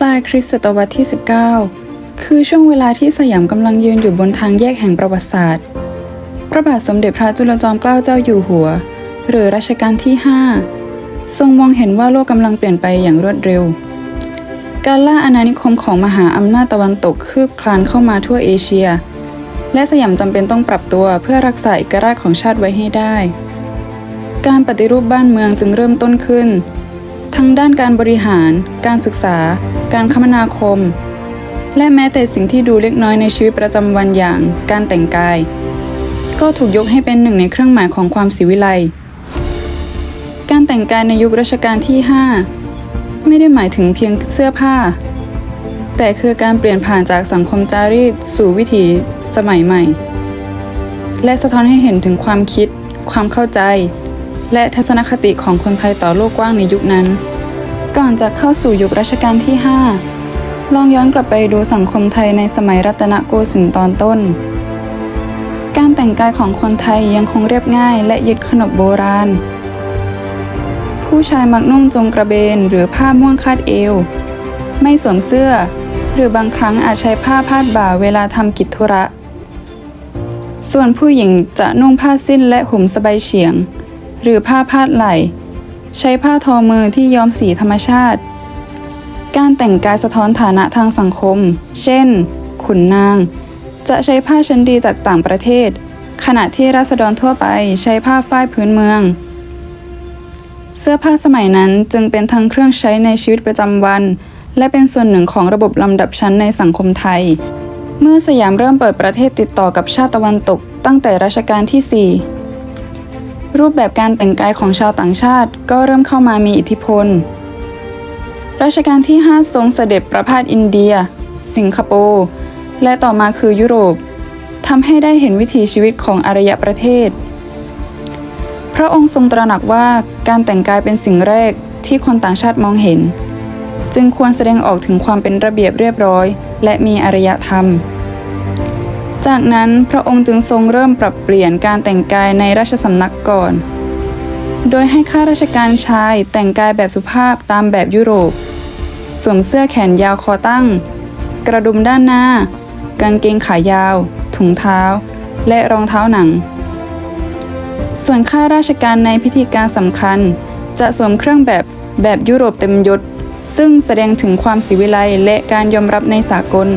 ปลายคริสตศตวรรษที่ 19 คือช่วงเวลาที่สยามกำลังยืนอยู่บนทางแยกแห่งประวัติศาสตร์ พระบาทสมเด็จพระจุลจอมเกล้าเจ้าอยู่หัว หรือรัชกาลที่ 5 ทรงมองเห็นว่าโลกกำลังเปลี่ยนไปอย่างรวดเร็ว การล่าอาณานิคมของมหาอำนาจตะวันตกคืบคลานเข้ามาทั่วเอเชีย และสยามจำเป็นต้องปรับตัวเพื่อรักษาเอกราชของชาติไว้ให้ได้ การปฏิรูปบ้านเมืองจึงเริ่มต้นขึ้น ทั้งด้านการบริหาร การศึกษา การคมนาคม และแม้แต่สิ่งที่ดูเล็กน้อยในชีวิตประจำวันอย่างการแต่งกาย ก็ถูกยกให้เป็นหนึ่งในเครื่องหมายของความศิวิไลการแต่งกายในยุครัชกาลที่ 5 ไม่ได้หมายถึงเพียงเสื้อผ้า แต่คือการเปลี่ยนผ่านจากสังคมจารีตสู่วิถีสมัยใหม่ และสะท้อนให้เห็นถึงความคิด ความเข้าใจ และทัศนคติของคนไทยต่อโลกกว้างในยุคนั้น ก่อนจะเข้าสู่ยุครัชกาลที่ 5 ลองย้อนกลับไปดูสังคมไทยในสมัยรัตนโกสินทร์ตอนต้น การแต่งกายของคนไทยยังคงเรียบง่าย และยึดขนบโบราณ ผู้ชายมักนุ่งจงกระเบนหรือผ้าม่วงคาดเอว ไม่สวมเสื้อ หรือบางครั้งอาจใช้ผ้าพาดบ่าเวลาทำกิจธุระ ส่วนผู้หญิงจะนุ่งผ้าสิ้นและห่มสบายเฉียง หรือผ้าพาดไหล่ ใช้ผ้าทอมือที่ย้อมสีธรรมชาติ การแต่งกายสะท้อนฐานะทางสังคม เช่น ขุนนาง จะใช้ผ้าชั้นดีจากต่างประเทศ ขณะที่ราษฎรทั่วไปใช้ผ้าฝ้ายพื้นเมือง เสื้อผ้าสมัยนั้นจึงเป็นทั้งเครื่องใช้ในชีวิตประจำวัน และเป็นส่วนหนึ่งของระบบลำดับชั้นในสังคมไทยเมื่อสยามเริ่มเปิดประเทศติดต่อกับชาติตะวันตกตั้งแต่รัชกาลที่ 4 รูปแบบการแต่งกายของชาวต่างชาติ ก็เริ่มเข้ามามีอิทธิพล รัชกาลที่ 5 ทรงเสด็จประพาสอินเดีย สิงคโปร์ และต่อมาคือยุโรปทำให้ได้เห็นวิถีชีวิตของอารยประเทศ พระองค์ทรงตระหนักว่าการแต่งกายเป็นสิ่งแรกที่คนต่างชาติมองเห็น จึงควรแสดงออกถึงความเป็นระเบียบเรียบร้อย และมีอารยธรรม จากนั้นพระองค์จึงทรงเริ่มปรับเปลี่ยนการแต่งกายในราชสำนักก่อน โดยให้ข้าราชการชายแต่งกายแบบสุภาพตามแบบยุโรป สวมเสื้อแขนยาวคอตั้ง กระดุมด้านหน้า กางเกงขายาว ถุงเท้า และรองเท้าหนัง ส่วนข้าราชการในพิธีการสำคัญ จะสวมเครื่องแบบแบบยุโรปเต็มยศซึ่งแสดงถึงความศิวิไลและการยอมรับในสากล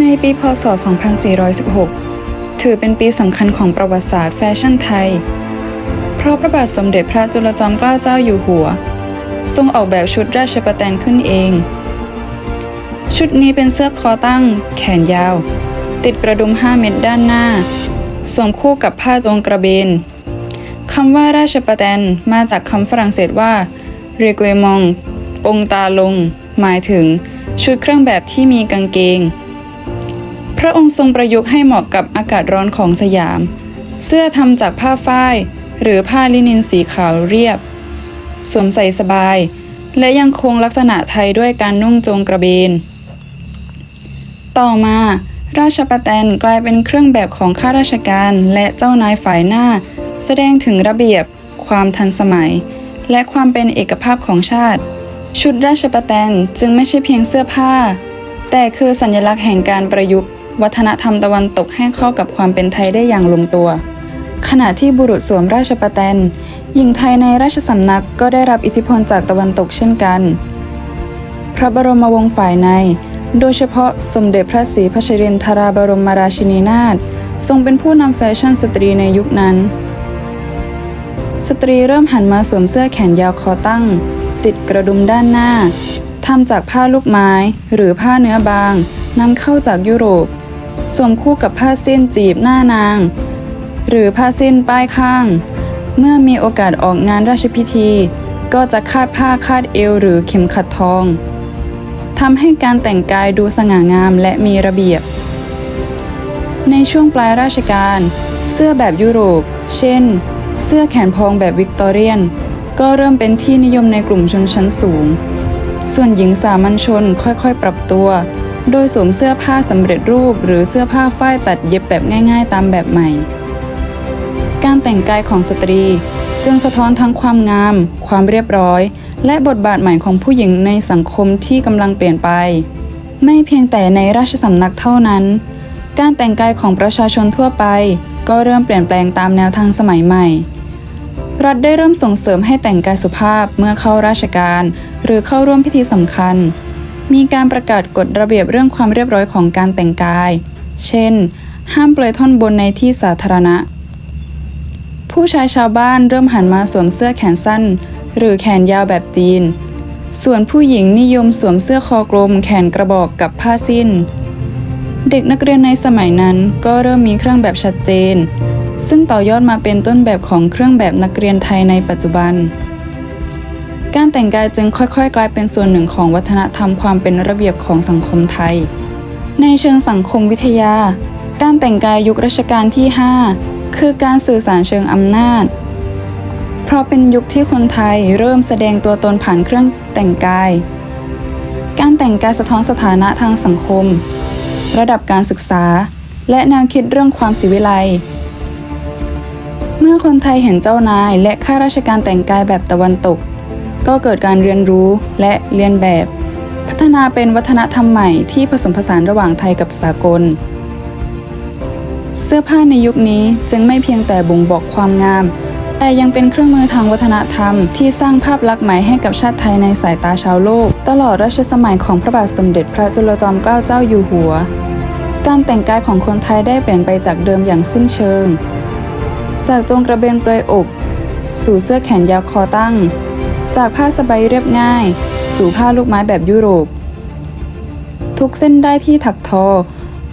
ในปีพศ 2416 ถือเป็นปีสำคัญของประวัติศาสตร์แฟชั่นไทย เพราะพระบาทสมเด็จพระจุลจอมเกล้าเจ้าอยู่หัว ทรงออกแบบชุดราชประแตนขึ้นเอง ชุดนี้เป็นเสื้อคอตั้ง แขนยาว ติดกระดุม 5 เม็ดด้านหน้า สวมคู่กับผ้าจงกระเบนคำว่าราชประแตนมาจากคำฝรั่งเศสว่าเรเกลมองปงตาลง หมายถึงชุดเครื่องแบบที่มีกางเกง พระองค์ทรงประยุกต์ให้เหมาะกับอากาศร้อนของสยาม เสื้อทำจากผ้าฝ้าย หรือผ้าลินินสีขาวเรียบ สวมใส่สบาย และยังคงลักษณะไทยด้วยการนุ่งโจงกระเบน ต่อมาราชประแตนกลายเป็นเครื่องแบบของข้าราชการและเจ้านายฝ่ายหน้า แสดงถึงระเบียบ ความทันสมัย และความเป็นเอกภาพของชาติ ชุดราชประแตนจึงไม่ใช่เพียงเสื้อผ้า แต่คือสัญลักษณ์แห่งการประยุกต์ วัฒนธรรมตะวันตกให้เข้ากับความเป็นไทยได้อย่างลงตัว ขณะที่บุรุษสวมราชประแตนหญิงไทยในราชสำนักก็ได้รับอิทธิพลจากตะวันตกเช่นกัน พระบรมวงศ์ฝ่ายใน โดยเฉพาะสมเด็จพระศรีพัชรินทราบรมราชินีนาถทรงเป็นผู้นำแฟชั่นสตรีในยุคนั้น สตรีเริ่มหันมาสวมเสื้อแขนยาวคอตั้ง ติดกระดุมด้านหน้าทำจากผ้าลูกไม้หรือผ้าเนื้อบางนำเข้าจากยุโรป สวมคู่กับผ้าสิ้นจีบหน้านาง หรือผ้าสิ้นป้ายข้าง เมื่อมีโอกาสออกงานราชพิธี ก็จะคาดผ้าคาดเอวหรือเข็มขัดทองทำให้การแต่งกายดูสง่างามและมีระเบียบ ในช่วงปลายราชการ เสื้อแบบยุโรป เช่น เสื้อแขนพองแบบวิกตอเรียน ก็เริ่มเป็นที่นิยมในกลุ่มชนชั้นสูง ส่วนหญิงสามัญชนค่อยๆ ปรับตัว โดยสวมเสื้อผ้าสำเร็จรูปหรือเสื้อผ้าฝ้ายตัดเย็บแบบง่ายๆ ตามแบบใหม่ การแต่งกายของสตรีจึงสะท้อนทั้งความงาม ความเรียบร้อย และบทบาทใหม่ของผู้หญิงในสังคมที่กำลังเปลี่ยนไป ไม่เพียงแต่ในราชสำนักเท่านั้น การแต่งกายของประชาชนทั่วไป ก็เริ่มเปลี่ยนแปลงตามแนวทางสมัยใหม่ รัฐได้เริ่มส่งเสริมให้แต่งกายสุภาพเมื่อเข้าราชการ หรือเข้าร่วมพิธีสำคัญ มีการประกาศกฎระเบียบเรื่องความเรียบร้อยของการแต่งกาย เช่น ห้ามเปลือยท่อนบนในที่สาธารณะ ผู้ชายชาวบ้านเริ่มหันมาสวมเสื้อแขนสั้น หรือแขนยาวแบบจีน ส่วนผู้หญิงนิยมสวมเสื้อคอกลม แขนกระบอกกับผ้าสิ้น เด็กนักเรียนในสมัยนั้นก็เริ่มมีเครื่องแบบชัดเจน ซึ่งต่อยอดมาเป็นต้นแบบของเครื่องแบบนักเรียนไทยในปัจจุบัน การแต่งกายจึงค่อยๆ กลายเป็นส่วนหนึ่งของวัฒนธรรมความเป็นระเบียบของสังคมไทย ในเชิงสังคมวิทยา การแต่งกายยุครัชกาลที่ 5 คือการสื่อสารเชิงอำนาจ เพราะเป็นยุคที่คนไทยเริ่มแสดงตัวตนผ่านเครื่องแต่งกาย การแต่งกายสะท้อนสถานะทางสังคม ระดับการศึกษา และแนวคิดเรื่องความศิวิไลเมื่อคนไทยเห็นเจ้านายและข้าราชการแต่งกายแบบตะวันตก ก็เกิดการเรียนรู้และเรียนแบบ พัฒนาเป็นวัฒนธรรมใหม่ที่ผสมผสานระหว่างไทยกับสากล เสื้อผ้าในยุคนี้จึงไม่เพียงแต่บ่งบอกความงาม แต่ยังเป็นเครื่องมือทางวัฒนธรรม ที่สร้างภาพลักษณ์ใหม่ให้กับชาติไทยในสายตาชาวโลก ตลอดรัชสมัยของพระบาทสมเด็จพระจุลจอมเกล้าเจ้าอยู่หัว การแต่งกายของคนไทยได้เปลี่ยนไปจากเดิมอย่างสิ้นเชิง จากจงกระเบนเปลยอกสู่เสื้อแขนยาวคอตั้ง จากผ้าสบายเรียบง่าย สู่ผ้าลูกไม้แบบยุโรป ทุกเส้นได้ที่ถักทอ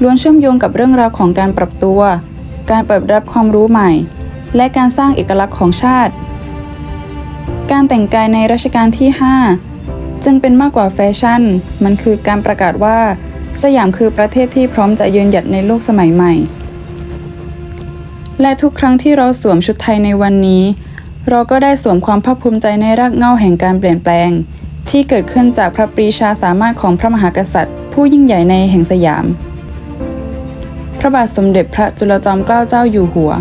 ล้วนเชื่อมโยงกับเรื่องราวของการปรับตัว การเปิดรับความรู้ใหม่ และการสร้างเอกลักษณ์ของชาติ การแต่งกายในรัชกาลที่ 5 จึงเป็นมากกว่าแฟชั่น มันคือการประกาศว่า สยามคือประเทศที่พร้อมจะยืนหยัดในโลกสมัยใหม่ และทุกครั้งที่เราสวมชุดไทยในวันนี้ เราก็ได้สวมความภาคภูมิใจในรากเหง้าแห่งการเปลี่ยนแปลง ที่เกิดขึ้นจากพระปรีชาสามารถของพระมหากษัตริย์ ผู้ยิ่งใหญ่ในแห่งสยาม พระบาทสมเด็จพระจุลจอมเกล้าเจ้าอยู่หัว